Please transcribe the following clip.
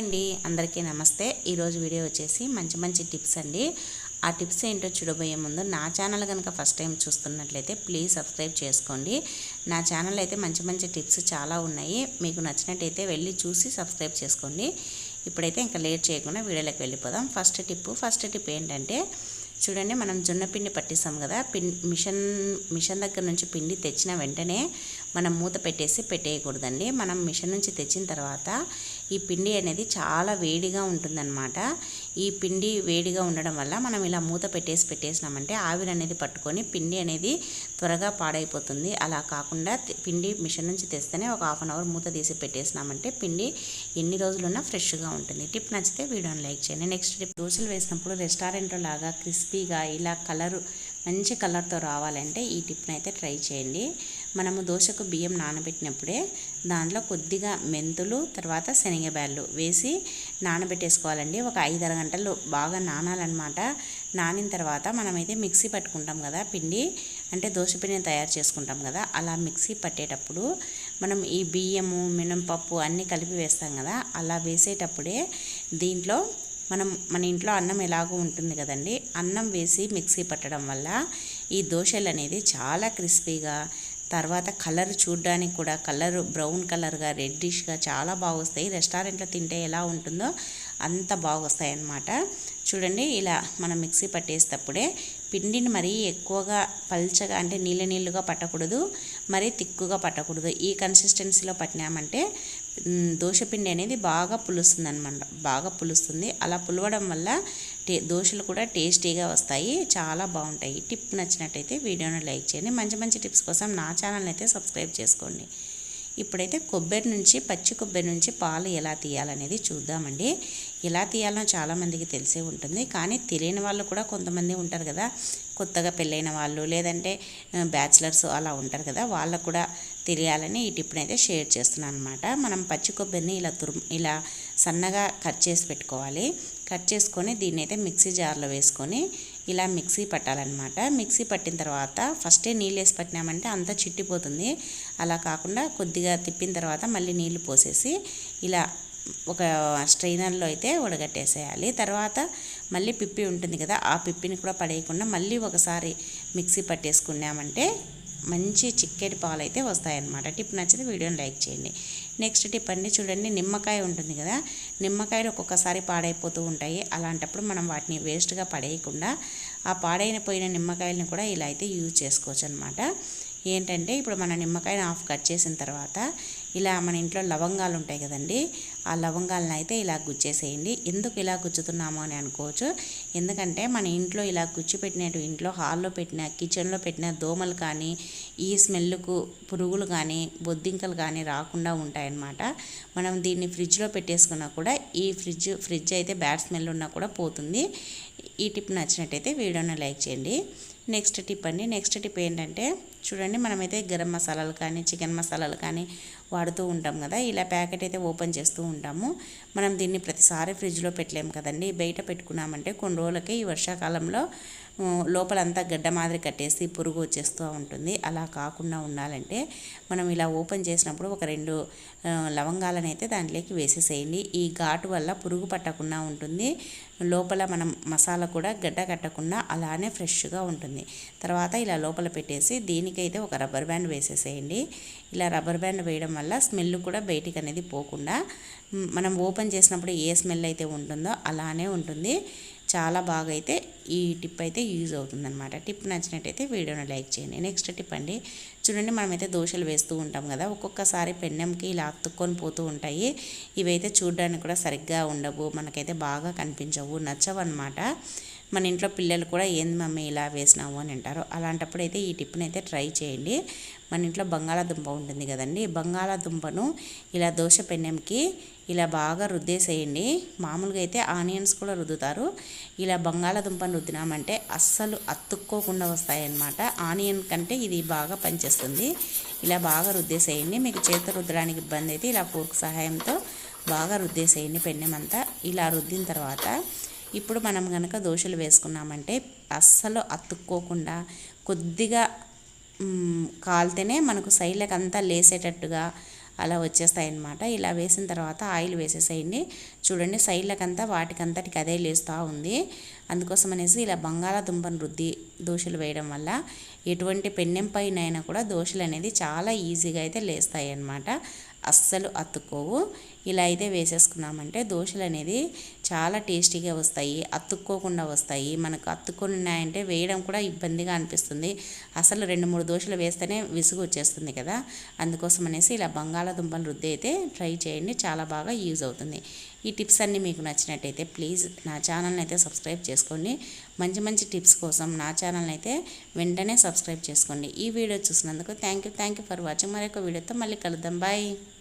అండి. అందరికీ నమస్తే. ఈరోజు వీడియో వచ్చేసి మంచి మంచి టిప్స్ అండి. ఆ టిప్స్ ఏంటో చూడబోయే ముందు నా ఛానల్ కనుక ఫస్ట్ టైం చూస్తున్నట్లయితే ప్లీజ్ సబ్స్క్రైబ్ చేసుకోండి. నా ఛానల్ అయితే మంచి మంచి టిప్స్ చాలా ఉన్నాయి. మీకు నచ్చినట్టయితే వెళ్ళి చూసి సబ్స్క్రైబ్ చేసుకోండి. ఇప్పుడైతే ఇంకా లేట్ చేయకుండా వీడియోలోకి వెళ్ళిపోదాం. ఫస్ట్ టిప్ ఫస్ట్ టిప్ ఏంటంటే చూడండి మనం జొన్న పిండి పట్టిస్తాం కదా పిన్ మిషన్ మిషన్ దగ్గర నుంచి పిండి తెచ్చిన వెంటనే మనం మూత పెట్టేసి పెట్టేయకూడదండి. మనం మిషన్ నుంచి తెచ్చిన తర్వాత ఈ పిండి అనేది చాలా వేడిగా ఉంటుందన్నమాట. ఈ పిండి వేడిగా ఉండడం వల్ల మనం ఇలా మూత పెట్టేసి పెట్టేసినామంటే ఆవిరి అనేది పట్టుకొని పిండి అనేది త్వరగా పాడైపోతుంది. అలా కాకుండా పిండి మిషన్ నుంచి తెస్తేనే ఒక హాఫ్ అన్ అవర్ మూత తీసి పెట్టేసినామంటే పిండి ఎన్ని రోజులున్నా ఫ్రెష్గా ఉంటుంది. టిప్ నచ్చితే వీడియోని లైక్ చేయండి. నెక్స్ట్ టిప్ దోశలు వేసినప్పుడు రెస్టారెంట్లో లాగా క్రిస్పీగా ఇలా కలరు మంచి కలర్తో రావాలంటే ఈ టిప్ని అయితే ట్రై చేయండి. మనము దోశకు బియ్యం నానబెట్టినప్పుడే దాంట్లో కొద్దిగా మెంతులు తర్వాత శనగబ్యాళ్ళు వేసి నానబెట్టేసుకోవాలండి. ఒక ఐదారు గంటలు బాగా నానాలన్నమాట. నానిన తర్వాత మనమైతే మిక్సీ పట్టుకుంటాం కదా పిండి. అంటే దోశ పిండిని తయారు చేసుకుంటాం కదా. అలా మిక్సీ పట్టేటప్పుడు మనం ఈ బియ్యము మినపప్పు అన్నీ కలిపి వేస్తాం కదా. అలా వేసేటప్పుడే దీంట్లో మనం మన ఇంట్లో అన్నం ఎలాగో ఉంటుంది కదండి. అన్నం వేసి మిక్సీ పట్టడం వల్ల ఈ దోశలు అనేది చాలా క్రిస్పీగా తర్వాత కలర్ చూడడానికి కూడా కలర్ బ్రౌన్ కలర్గా రెడ్డిష్గా చాలా బాగొస్తాయి. రెస్టారెంట్లో తింటే ఎలా ఉంటుందో అంత బాగొస్తాయి అన్నమాట చూడండి ఇలా మనం మిక్సీ పట్టేసేటప్పుడే పిండిని మరీ ఎక్కువగా పల్చగా అంటే నీళ్ళ నీళ్ళుగా పట్టకూడదు మరీ తిక్కుగా పట్టకూడదు. ఈ కన్సిస్టెన్సీలో పట్టినామంటే దోశపిండి అనేది బాగా పులుస్తుంది అనమాట బాగా పులుస్తుంది. అలా పులవడం వల్ల టే దోశలు కూడా టేస్టీగా వస్తాయి. చాలా బాగుంటాయి. టిప్ నచ్చినట్టయితే వీడియోని లైక్ చేయండి. మంచి మంచి టిప్స్ కోసం నా ఛానల్ని అయితే సబ్స్క్రైబ్ చేసుకోండి. ఇప్పుడైతే కొబ్బరి నుంచి పచ్చి కొబ్బరి నుంచి పాలు ఎలా తీయాలనేది చూద్దామండి. ఎలా తీయాలో చాలామందికి తెలిసే ఉంటుంది. కానీ తెలియని వాళ్ళు కూడా కొంతమంది ఉంటారు కదా కొత్తగా పెళ్ళైన వాళ్ళు లేదంటే బ్యాచిలర్స్ అలా ఉంటారు కదా వాళ్ళకు కూడా తెలియాలని ఈ టిప్ని అయితే షేర్ చేస్తున్నాను అనమాట మనం పచ్చి కొబ్బరిని ఇలా తురు ఇలా సన్నగా కట్ చేసి పెట్టుకోవాలి. కట్ చేసుకొని దీన్ని అయితే మిక్సీ జార్లో వేసుకొని ఇలా మిక్సీ పట్టాలన్నమాట. మిక్సీ పట్టిన తర్వాత ఫస్టే నీళ్ళు వేసి పట్టినామంటే అంతా చిట్టిపోతుంది. అలా కాకుండా కొద్దిగా తిప్పిన తర్వాత మళ్ళీ నీళ్ళు పోసేసి ఇలా ఒక స్ట్రైనర్లో అయితే ఉడగట్టేసేయాలి. తర్వాత మళ్ళీ పిప్పి ఉంటుంది కదా ఆ పిప్పిని కూడా పడేయకుండా మళ్ళీ ఒకసారి మిక్సీ పట్టేసుకున్నామంటే మంచి చిక్కటి పాలు అయితే వస్తాయన్నమాట. టిప్ నచ్చితే వీడియోని లైక్ చేయండి. నెక్స్ట్ టిప్ అండి చూడండి నిమ్మకాయ ఉంటుంది కదా నిమ్మకాయలు ఒక్కొక్కసారి పాడైపోతూ ఉంటాయి. అలాంటప్పుడు మనం వాటిని వేస్ట్గా పడేయకుండా ఆ పాడైన పోయిన నిమ్మకాయలను కూడా ఇలా అయితే యూజ్ చేసుకోవచ్చు అనమాట ఏంటంటే ఇప్పుడు మన నిమ్మకాయని ఆఫ్ కట్ చేసిన తర్వాత ఇలా మన ఇంట్లో లవంగాలు ఉంటాయి కదండి ఆ లవంగాలను అయితే ఇలా గుచ్చేసేయండి. ఎందుకు ఇలా గుచ్చుతున్నాము అని అనుకోవచ్చు. ఎందుకంటే మన ఇంట్లో ఇలా గుచ్చి పెట్టినట్టు ఇంట్లో హాల్లో పెట్టిన కిచెన్లో పెట్టిన దోమలు కానీ ఈ స్మెల్కు పురుగులు కానీ బొద్దింకలు కానీ రాకుండా ఉంటాయన్నమాట. మనం దీన్ని ఫ్రిడ్జ్లో పెట్టేసుకున్నా కూడా ఈ ఫ్రిడ్జ్ ఫ్రిడ్జ్ అయితే బ్యాడ్ స్మెల్ ఉన్నా కూడా పోతుంది. ఈ టిప్ నచ్చినట్టయితే వీడియోని లైక్ చేయండి. నెక్స్ట్ టిప్ అండి. నెక్స్ట్ టిప్ ఏంటంటే చూడండి మనమైతే గరం మసాలాలు కానీ చికెన్ మసాలాలు కానీ వాడుతూ ఉంటాం కదా. ఇలా ప్యాకెట్ అయితే ఓపెన్ చేస్తూ ఉంటాము. మనం దీన్ని ప్రతిసారి ఫ్రిడ్జ్లో పెట్టలేము కదండి. బయట పెట్టుకున్నామంటే కొన్ని రోజులకే ఈ వర్షాకాలంలో లోపలంతా గడ్డ మాదిరి కట్టేసి పురుగు వచ్చేస్తూ ఉంటుంది. అలా కాకుండా ఉండాలంటే మనం ఇలా ఓపెన్ చేసినప్పుడు ఒక రెండు లవంగాలను అయితే దాంట్లోకి వేసేసేయండి. ఈ ఘాటు వల్ల పురుగు పట్టకుండా ఉంటుంది. లోపల మనం మసాలా కూడా గడ్డ కట్టకుండా అలానే ఫ్రెష్గా ఉంటుంది. తర్వాత ఇలా లోపల పెట్టేసి దీనికైతే ఒక రబ్బర్ బ్యాండ్ వేసేసేయండి. ఇలా రబ్బర్ బ్యాండ్ వేయడం వల్ల స్మెల్ కూడా బయటికి అనేది పోకుండా మనం ఓపెన్ చేసినప్పుడు ఏ స్మెల్ అయితే ఉంటుందో అలానే ఉంటుంది. చాలా బాగా అయితే ఈ టిప్ అయితే యూజ్ అవుతుందన్నమాట. టిప్ నచ్చినట్టయితే వీడియోని లైక్ చేయండి. నెక్స్ట్ టిప్ అండి చూడండి మనమైతే దోశలు వేస్తూ ఉంటాం కదా ఒక్కొక్కసారి పెన్నెంకి ఇలా అతుక్కొని పోతూ ఉంటాయి. ఇవైతే చూడడానికి కూడా సరిగ్గా ఉండవు మనకైతే బాగా కనిపించవు నచ్చవు అనమాట మన ఇంట్లో పిల్లలు కూడా ఏంది మమ్మీ ఇలా వేసినావు అని అంటారు. అలాంటప్పుడు అయితే ఈ టిప్ని అయితే ట్రై చేయండి. మన ఇంట్లో బంగాళాదుంప ఉంటుంది కదండి. బంగాళాదుంపను ఇలా దోశ పెన్నెంకి ఇలా బాగా రుద్దేసేయండి. మామూలుగా అయితే ఆనియన్స్ కూడా రుద్దుతారు. ఇలా బంగాళాదుంపను రుద్దినామంటే అస్సలు అతుక్కోకుండా వస్తాయన్నమాట. ఆనియన్ కంటే ఇది బాగా పనిచేస్తుంది. ఇలా బాగా రుద్దేసేయండి. మీకు చేత రుద్దడానికి ఇబ్బంది అయితే ఇలా ఫోర్క్ సహాయంతో బాగా రుద్దేసేయండి పెన్నెమంతా ఇలా రుద్దిన తర్వాత ఇప్పుడు మనం కనుక దోశలు వేసుకున్నామంటే అస్సలు అతుక్కోకుండా కొద్దిగా కాలితేనే మనకు సైడ్లకు అంతా లేసేటట్టుగా అలా వచ్చేస్తాయి అన్నమాట ఇలా వేసిన తర్వాత ఆయిల్ వేసేసేయండి. చూడండి సైడ్లకంతా వాటికంతటికి అదే లేస్తూ ఉంది. అందుకోసం అనేసి ఇలా బంగాళాదుంపను రుద్ది దోశలు వేయడం వల్ల ఎటువంటి పెన్నెం పైన కూడా దోశలు అనేది చాలా ఈజీగా అయితే లేస్తాయి అన్నమాట అస్సలు అతుక్కోవు. ఇలా అయితే వేసేసుకున్నామంటే దోశలు అనేది చాలా టేస్టీగా వస్తాయి అతుక్కోకుండా వస్తాయి. మనకు అతుక్కొని ఉన్నాయంటే వేయడం కూడా ఇబ్బందిగా అనిపిస్తుంది. అసలు రెండు మూడు దోశలు వేస్తేనే విసుగు వచ్చేస్తుంది కదా. అందుకోసం అనేసి ఇలా బంగాళాదుంపలు రుద్ది అయితే ట్రై చేయండి చాలా బాగా యూజ్ అవుతుంది. ఈ టిప్స్ అన్నీ మీకు నచ్చినట్టయితే ప్లీజ్ నా ఛానల్ని అయితే సబ్స్క్రైబ్ చేసుకోండి. మంచి మంచి టిప్స్ కోసం నా ఛానల్ని అయితే వెంటనే సబ్స్క్రైబ్ చేసుకోండి. ఈ వీడియో చూసినందుకు thank you thank you for watching. మరొక వీడియోతో మళ్ళీ కలుద్దాం. బాయ్.